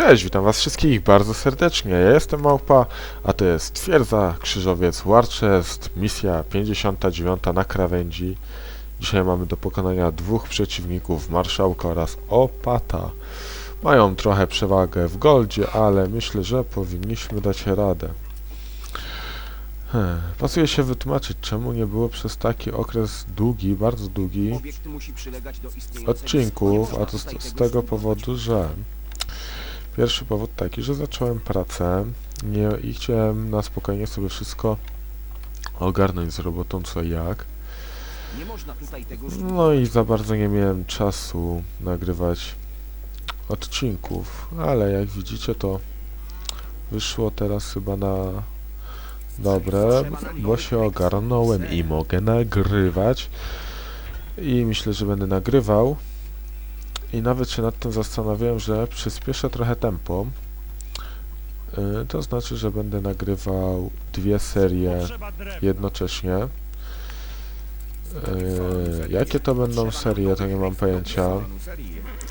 Cześć, witam was wszystkich bardzo serdecznie. Ja jestem Małpa, a to jest Twierdza Krzyżowiec Warchest, misja 59 na krawędzi. Dzisiaj mamy do pokonania dwóch przeciwników, Marszałka oraz Opata. Mają trochę przewagę w goldzie, ale myślę, że powinniśmy dać radę. Hmm. Pasuje się wytłumaczyć, czemu nie było przez taki okres długi, bardzo długi, odcinków, a to z, z tego powodu, że pierwszy powód taki, że zacząłem pracę nie, i chciałem na spokojnie sobie wszystko ogarnąć z robotą co jak. No i za bardzo nie miałem czasu nagrywać odcinków, ale jak widzicie to wyszło teraz chyba na dobre, bo się ogarnąłem i mogę nagrywać. I myślę, że będę nagrywał i nawet się nad tym zastanawiałem, że przyspieszę trochę tempo Y, to znaczy, że będę nagrywał dwie serie jednocześnie Yy, jakie to będą serie, to nie mam pojęcia.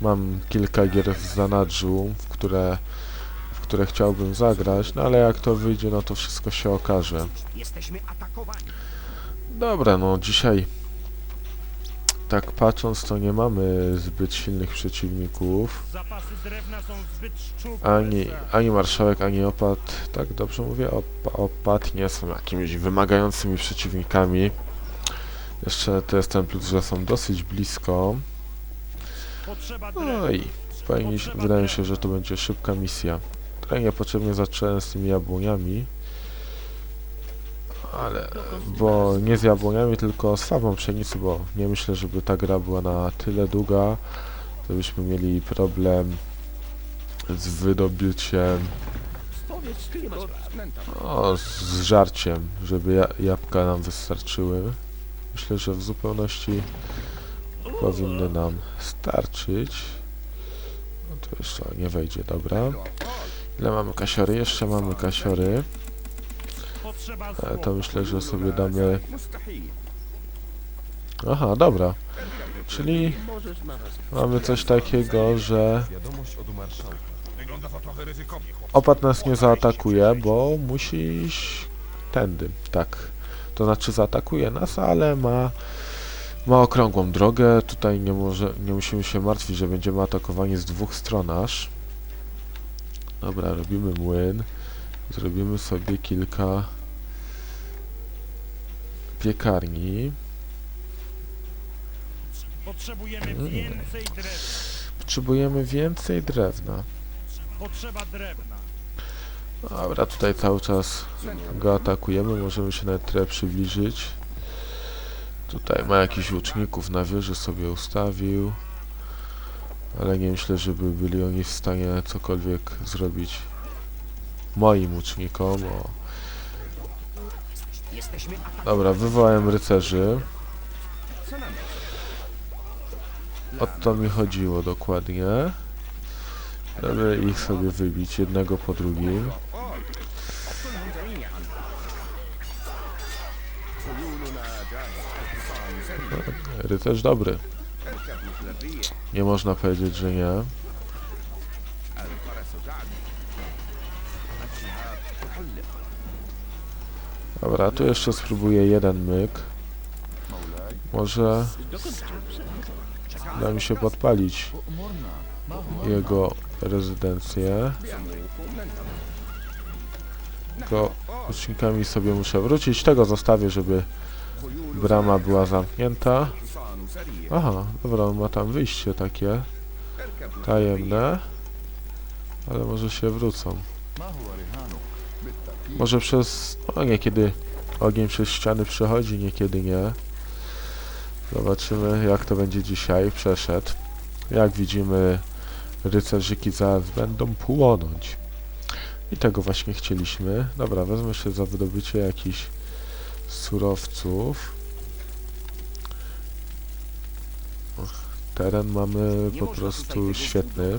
Mam kilka gier w zanadrzu, w które, w które chciałbym zagrać, no ale jak to wyjdzie, no to wszystko się okaże. Dobra, no dzisiaj tak patrząc, to nie mamy zbyt silnych przeciwników. Ani, ani marszałek, ani opat, tak dobrze mówię, Opa, opat nie są jakimiś wymagającymi przeciwnikami. Jeszcze to jest ten plus, że są dosyć blisko. No i wydaje mi się, że to będzie szybka misja. Trochę niepotrzebnie zacząłem z tymi jabłoniami. Ale, bo nie z jabłoniami, tylko z samą pszenicą, bo nie myślę, żeby ta gra była na tyle długa, to byśmy mieli problem z wydobyciem, no, z żarciem, żeby ja, jabłka nam wystarczyły. Myślę, że w zupełności powinny nam starczyć. No to jeszcze nie wejdzie, dobra. Ile mamy kasiory? Jeszcze mamy kasiory. E, to myślę, że sobie damy... Aha, dobra. Czyli mamy coś takiego, że opat nas nie zaatakuje, bo musi iść tędy, tak. To znaczy zaatakuje nas, ale ma ma okrągłą drogę. Tutaj nie może nie musimy się martwić, że będziemy atakowani z dwóch stron aż. Dobra, robimy młyn. Zrobimy sobie kilka piekarni. Potrzebujemy Mm. więcej drewna. Potrzebujemy więcej drewna. Potrzeba drewna. Dobra, tutaj cały czas go atakujemy, możemy się nawet trochę przybliżyć. Tutaj ma jakichś łuczników na wieży sobie ustawił. Ale nie myślę, żeby byli oni w stanie cokolwiek zrobić moim łucznikom. O. Dobra, wywołałem rycerzy. O to mi chodziło dokładnie. Żeby ich sobie wybić jednego po drugim. Rycerz dobry. Nie można powiedzieć, że nie. Dobra, tu jeszcze spróbuję jeden myk. Może da mi się podpalić jego rezydencję. Tylko odcinkami sobie muszę wrócić. Tego zostawię, żeby brama była zamknięta. Aha, dobra, on ma tam wyjście takie tajemne. Ale może się wrócą. Może przez... No niekiedy ogień przez ściany przechodzi, niekiedy nie. Zobaczymy jak to będzie dzisiaj. Przeszedł. Jak widzimy rycerzyki zaraz będą płonąć. I tego właśnie chcieliśmy. Dobra, wezmę się za wydobycie jakichś surowców. Teren mamy po prostu świetny.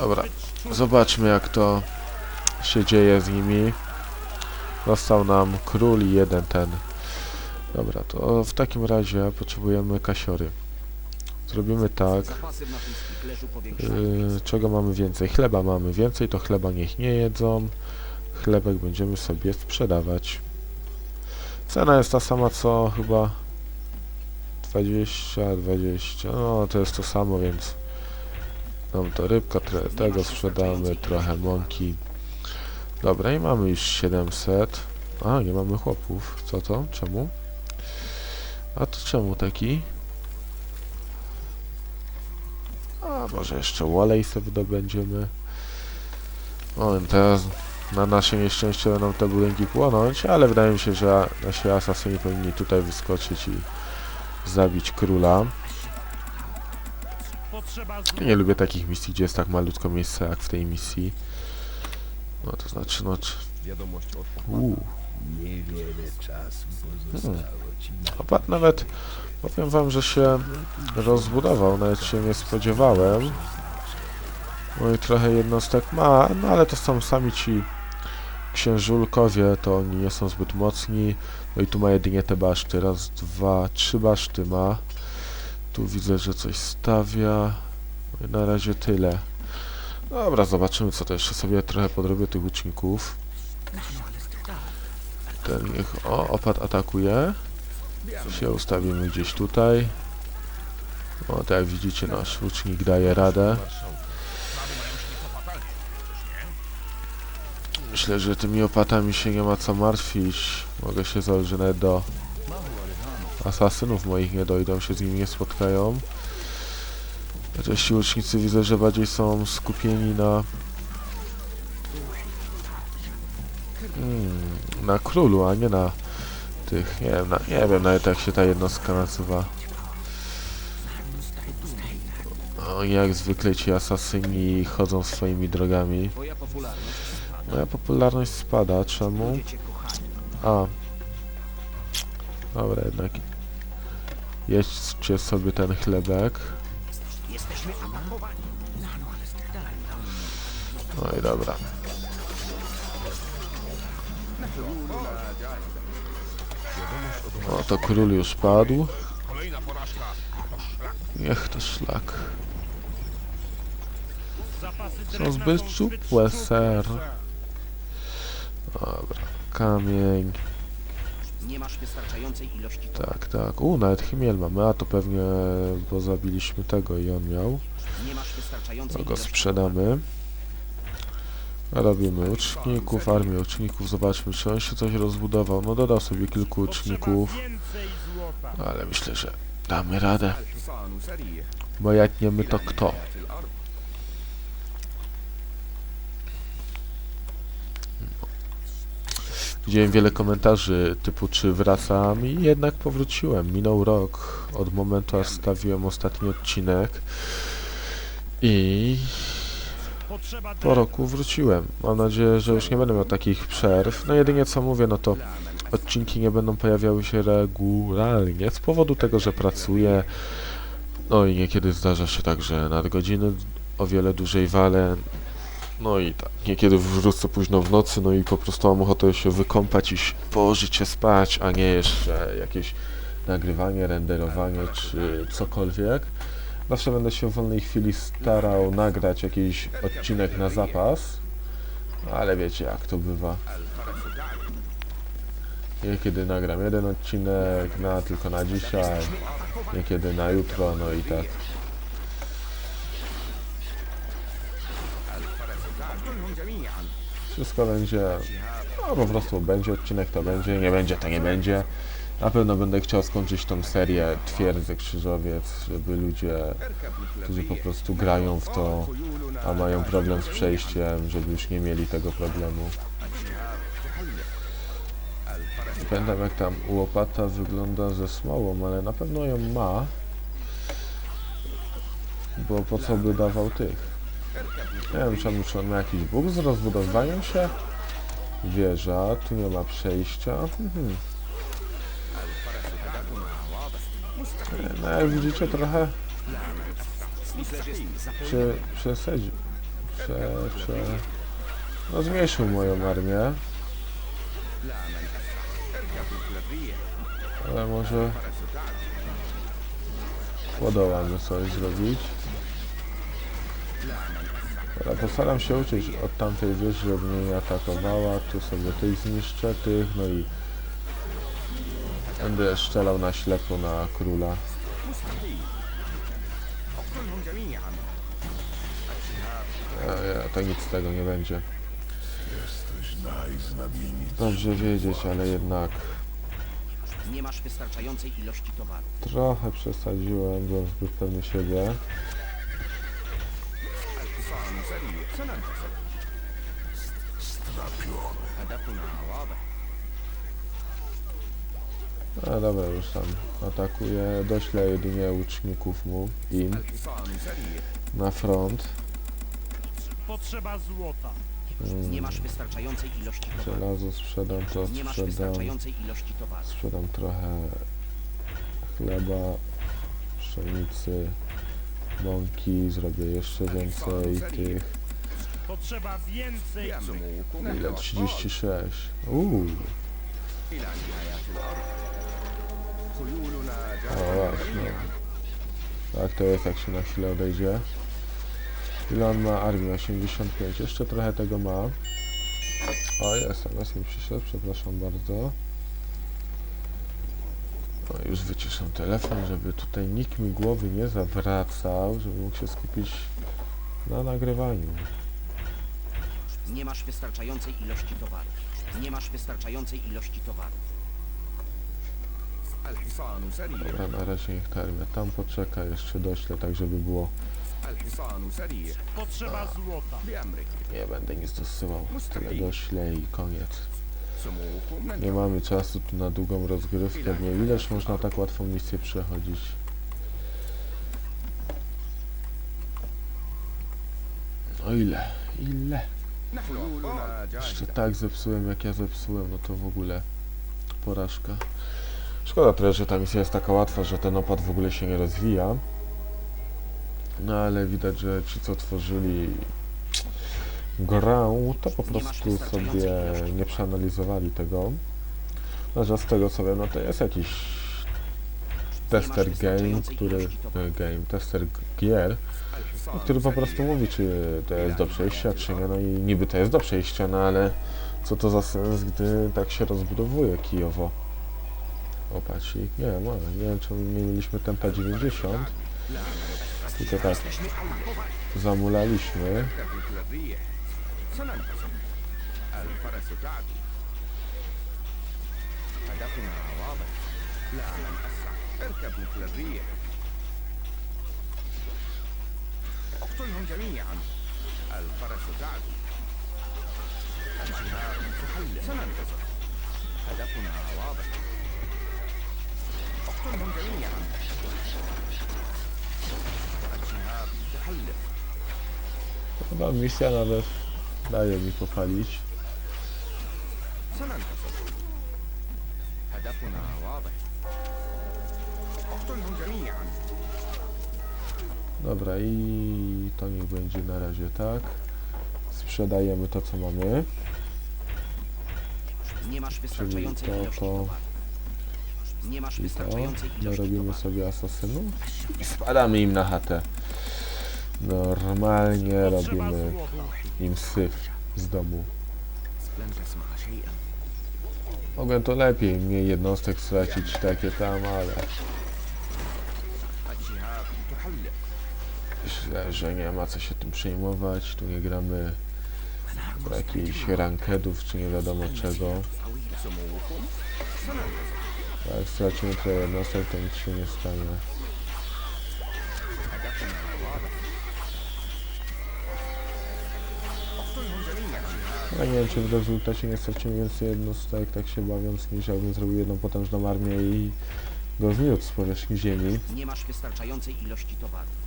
Dobra. Zobaczmy jak to się dzieje z nimi. Został nam król i jeden ten. Dobra, to w takim razie potrzebujemy kasiory. Zrobimy tak. Yy, czego mamy więcej? Chleba mamy więcej, to chleba niech nie jedzą. Chlebek będziemy sobie sprzedawać. Cena jest ta sama co chyba 20, 20. No to jest to samo, więc nam to rybka, trochę tego sprzedamy, trochę mąki. Dobra i mamy już 700. A, nie mamy chłopów. Co to? Czemu? A to czemu taki? A może jeszcze Walej sobie wydobędziemy. O, teraz na nasze nieszczęście będą te budynki płonąć, ale wydaje mi się, że nasi asasyni powinni tutaj wyskoczyć i zabić króla. Ja nie lubię takich misji, gdzie jest tak malutko miejsca jak w tej misji. No to znaczy, no... Czy... Uuu, Niewiele czasu pozostało ci na opad nawet... Powiem wam, że się rozbudował, nawet się nie spodziewałem. No i trochę jednostek ma, no ale to są sami ci księżulkowie, to oni nie są zbyt mocni. No i tu ma jedynie te baszty, raz, dwa, trzy baszty ma. Tu widzę, że coś stawia. Na razie tyle. Dobra, zobaczymy co to jeszcze sobie trochę podrobię tych łuczników. Ten niech... O, opad atakuje. Się ustawimy gdzieś tutaj. O, tak jak widzicie, nasz łucznik daje radę. Myślę, że tymi opatami się nie ma co martwić. Mogę się założyć, do asasynów moich nie dojdą, się z nimi nie spotkają. Chociaż ci łucznicy widzę, że bardziej są skupieni na... Hmm, na królu, a nie na tych, nie wiem, na, nie wiem nawet jak się ta jednostka nazywa. Jak zwykle ci asasyni chodzą swoimi drogami. Moja popularność spada, czemu? A. Dobra, jednak. Jedźcie sobie ten chlebek. No i dobra. O, to król już padł. Niech to szlak. Są zbyt szczupłe, ser. Dobra. Kamień. Nie masz wystarczającej ilości towaru. Tak, tak. U, nawet chmiel mamy. A to pewnie, bo zabiliśmy tego i on miał. Nie masz wystarczającej To go ilości sprzedamy. Robimy uczników, armię uczników. Zobaczmy, czy on się coś rozbudował. No dodał sobie kilku uczników, ale myślę, że damy radę. Bo jak nie my, to kto? Widziałem wiele komentarzy typu czy wracam i jednak powróciłem. Minął rok od momentu aż stawiłem ostatni odcinek i po roku wróciłem. Mam nadzieję, że już nie będę miał takich przerw. No jedynie co mówię, no to odcinki nie będą pojawiały się regularnie z powodu tego, że pracuję. No i niekiedy zdarza się tak, że nadgodziny o wiele dłużej walę. No i tak, niekiedy wrócę późno w nocy, no i po prostu mam ochotę się wykąpać i położyć się spać, a nie jeszcze jakieś nagrywanie, renderowanie czy cokolwiek. Zawsze będę się w wolnej chwili starał nagrać jakiś odcinek na zapas, ale wiecie jak to bywa. Niekiedy nagram jeden odcinek na tylko na dzisiaj, niekiedy na jutro, no i tak. Wszystko będzie, no po prostu będzie odcinek, to będzie, nie będzie, to nie będzie. Na pewno będę chciał skończyć tą serię Twierdzę Krzyżowiec, żeby ludzie, którzy po prostu grają w to, a mają problem z przejściem, żeby już nie mieli tego problemu. Nie pamiętam jak tam łopata wygląda ze smołą, ale na pewno ją ma. Bo po co by dawał tych? Nie wiem czy on ma jakiś bóg z rozbudowaniem się? Wieża, tu nie ma przejścia. Mhm. No jak widzicie trochę prze, przesadzi, prze, prze, no zmniejszył moją armię. Ale może podołamy coś zrobić. Postaram się uciec od tamtej wieży, żeby mnie nie atakowała. Tu sobie tych zniszczę, tych, no i będę strzelał na ślepo na króla. Ja, ja, to nic z tego nie będzie. Dobrze wiedzieć, ale jednak Nie masz wystarczającej ilości towaru. trochę przesadziłem, byłem zbyt pewny siebie. Rosario, San Andrés. Strapiony. Adapuna, ławę. No dobra, już tam atakuje. Dośle jedynie łuczników mu, im, na front. Potrzeba złota. Hmm. Nie masz wystarczającej ilości towaru. Żelazo sprzedam, to Nie masz sprzedam. wystarczającej. Sprzedam trochę chleba, pszenicy, mąki, zrobię jeszcze więcej tych. Potrzeba więcej Ile? 36. Uuu. O właśnie. Tak to jest jak się na chwilę odejdzie. Ile on ma armii? 85. Jeszcze trochę tego ma. O jest, MS mi przyszedł, przepraszam bardzo. No, już wyciszę telefon, żeby tutaj nikt mi głowy nie zawracał, żeby mógł się skupić na nagrywaniu. Nie masz wystarczającej ilości towarów. Nie masz wystarczającej ilości towarów. Dobra, na razie niech ta tam poczeka, jeszcze doślę tak, żeby było... Potrzeba złota. Nie będę nic dosyłał, tyle doślę i koniec. Nie mamy czasu tu na długą rozgrywkę. Nie widać, można tak łatwo misję przechodzić. O ile? Ile? Jeszcze tak zepsułem, jak ja zepsułem, no to w ogóle porażka. Szkoda trochę, że ta misja jest taka łatwa, że ten opad w ogóle się nie rozwija. No ale widać, że ci co tworzyli grę, to po prostu sobie nie przeanalizowali tego. Że z tego co wiem, no to jest jakiś tester game, który... E, game, tester gier, który po prostu mówi, czy to jest do przejścia, czy nie. No i niby to jest do przejścia, no ale co to za sens, gdy tak się rozbudowuje Kijowo? Opacik, nie, no, nie wiem czemu mieliśmy tempa 90. Tylko tak zamulaliśmy. سننتصر الفرس تعدو هدفنا واضح. لا لن أسرع. اركب مثل الريح. اقتلهم جميعا. الفرس تعدو الجهاد تحلق سننتصر هدفنا واضح. اقتلهم جميعا. الجهاد تحلق Chyba misja nawet Daje mi popalić. Dobra i to niech będzie na razie tak. Sprzedajemy to co mamy. Nie masz wystarczającej to, to. Nie masz wystarczającej. No robimy sobie asasynów i spadamy im na chatę. Normalnie robimy im syf z domu. Mogę to lepiej, mniej jednostek stracić takie tam, ale... Myślę, że nie ma co się tym przejmować, tu nie gramy jakichś rankedów czy nie wiadomo czego. Jak stracimy trochę jednostek, to nic się nie stanie. Ale nie wiem, czy w rezultacie nie stracimy więcej jednostek, tak się bawiąc, niż jakbym zrobił jedną potężną armię i go zmiótł z powierzchni ziemi. Nie masz wystarczającej ilości towarów.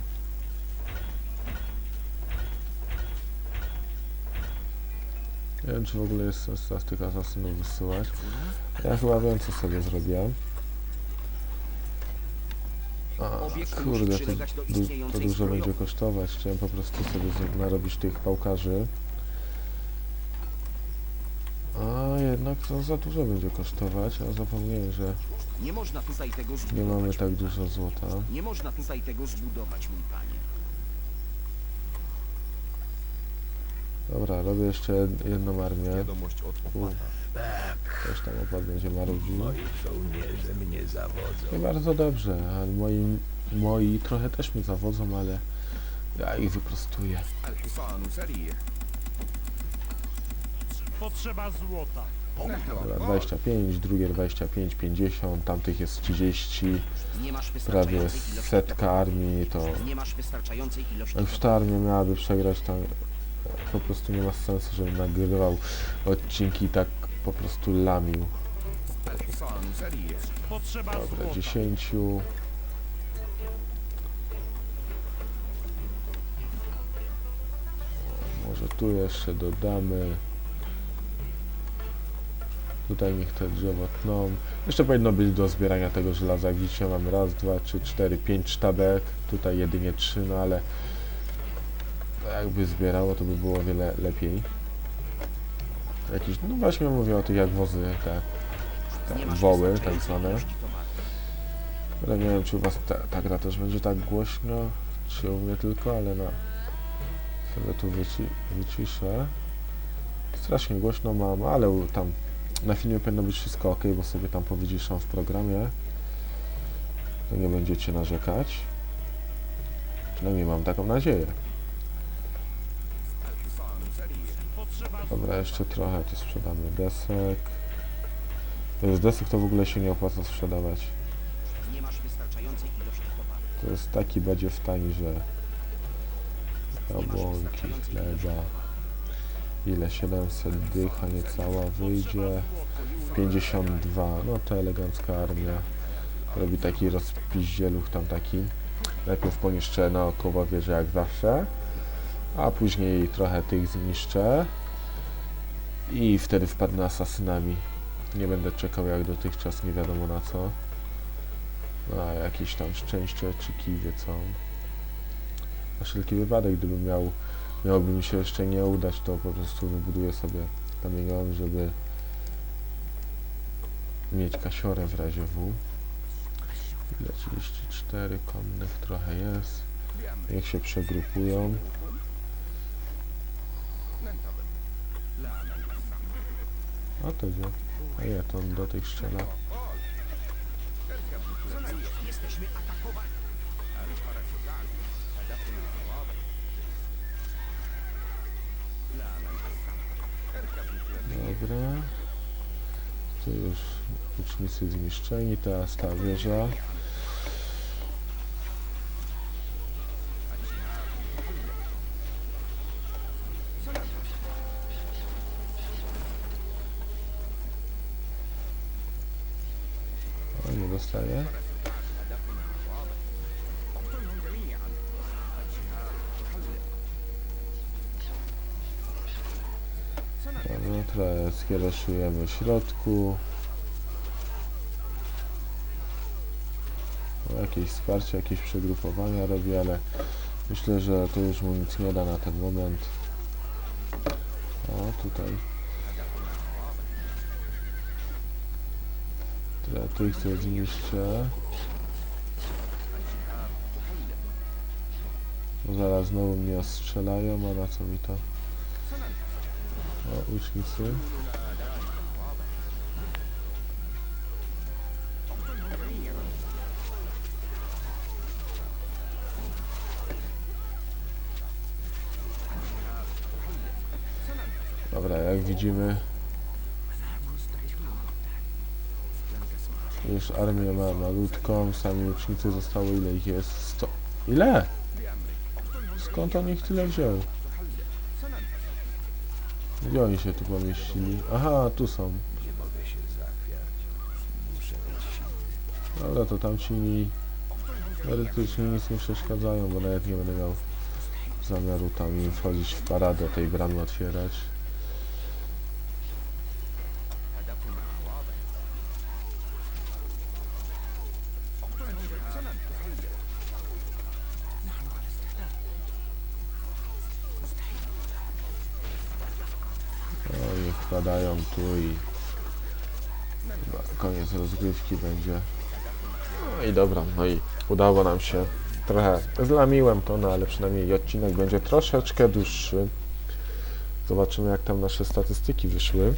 Nie wiem, czy w ogóle jest sens teraz tych asasynów wysyłać. Ja chyba wiem, co sobie zrobię. A, kurde, to, to dużo będzie kosztować. Chciałem po prostu sobie narobić tych pałkarzy. jednak to za dużo będzie kosztować, a zapomniałem, że nie można tutaj tego zbudować. Nie mamy tak dużo złota. Nie można tutaj tego zbudować, mój panie. Dobra, robię jeszcze jedną armię. Wiadomość od Też tam opad będzie marudził. Moi żołnierze mnie zawodzą. Nie bardzo dobrze, ale moi, moi trochę też mnie zawodzą, ale ja ich wyprostuję. Potrzeba złota. Dobra, 25, drugie 25, 50, tamtych jest 30, prawie setka armii, to już ta armia miałaby przegrać, tam po prostu nie ma sensu, żebym nagrywał odcinki tak po prostu lamił. Dobra, 10. Może tu jeszcze dodamy. Tutaj niech te drzewa tną. Jeszcze powinno być do zbierania tego żelaza. Jak widzicie mam raz, dwa, trzy, cztery, pięć sztabek. Tutaj jedynie trzy, no ale jakby zbierało to by było o wiele lepiej. Jakiś, no właśnie mówię o tych jak wozy, te, te woły tak zwane. Ale nie wiem, czy u was ta, ta gra też będzie tak głośno, czy u mnie tylko, ale no. Sobie tu wyci wyciszę. Strasznie głośno mam, ale tam na filmie powinno być wszystko ok, bo sobie tam powiedzisz w programie. To nie będziecie narzekać. Przynajmniej mam taką nadzieję. Dobra, jeszcze trochę tu sprzedamy desek. To jest desek to w ogóle się nie opłaca sprzedawać. To jest taki będzie w tani, że jabłonki, chleba. Ile? 700 dych, a niecała wyjdzie. 52, no to elegancka armia. Robi taki rozpiździeluch tam taki. Najpierw poniszczę naokoło wieżę jak zawsze, a później trochę tych zniszczę. I wtedy wpadnę asasynami. Nie będę czekał jak dotychczas, nie wiadomo na co. A jakieś tam szczęście czy kij wie co. Na wszelki wypadek, gdybym miał, miałoby mi się jeszcze nie udać, to po prostu wybuduję sobie kamieniołom, żeby mieć kasiorę w razie W. Ile 34 konnych trochę jest. Niech się przegrupują. A to gdzie? A ja to on do tych strzela. Jesteśmy atakowani. Dobra. Tu już łucznicy zniszczeni, teraz ta wieża. O, nie dostaje. Skiereszujemy w środku. Jakieś wsparcie, jakieś przegrupowania robi, ale myślę, że to już mu nic nie da na ten moment. O, tutaj. Trochę tych co zniszczę. Zaraz znowu mnie ostrzelają, a na co mi to? O, łucznicy. Dobra, jak widzimy, już armię ma malutką, sami łucznicy zostało ile ich jest? 100. Ile? Skąd on ich tyle wziął? Gdzie oni się tu pomieścili? Aha, tu są. Dobra, to tamci mi teoretycznie nic nie przeszkadzają, bo nawet nie będę miał zamiaru tam wchodzić w paradę, tej bramy otwierać. I i koniec rozgrywki będzie. No i dobra, no i udało nam się. Trochę zlamiłem to, no ale przynajmniej odcinek będzie troszeczkę dłuższy. Zobaczymy jak tam nasze statystyki wyszły.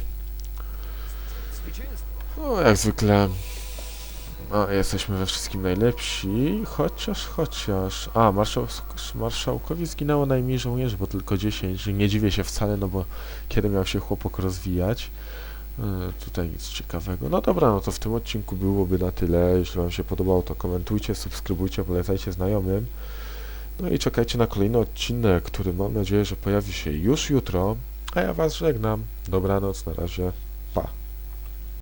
No jak zwykle no, jesteśmy we wszystkim najlepsi, chociaż, chociaż... A, marszał, marszałkowi zginęło najmniej żołnierzy, bo tylko 10. Nie dziwię się wcale, no bo kiedy miał się chłopak rozwijać? Yy, tutaj nic ciekawego. No dobra, no to w tym odcinku byłoby na tyle. Jeśli Wam się podobało, to komentujcie, subskrybujcie, polecajcie znajomym. No i czekajcie na kolejny odcinek, który mam nadzieję, że pojawi się już jutro. A ja Was żegnam. Dobranoc, na razie. Pa.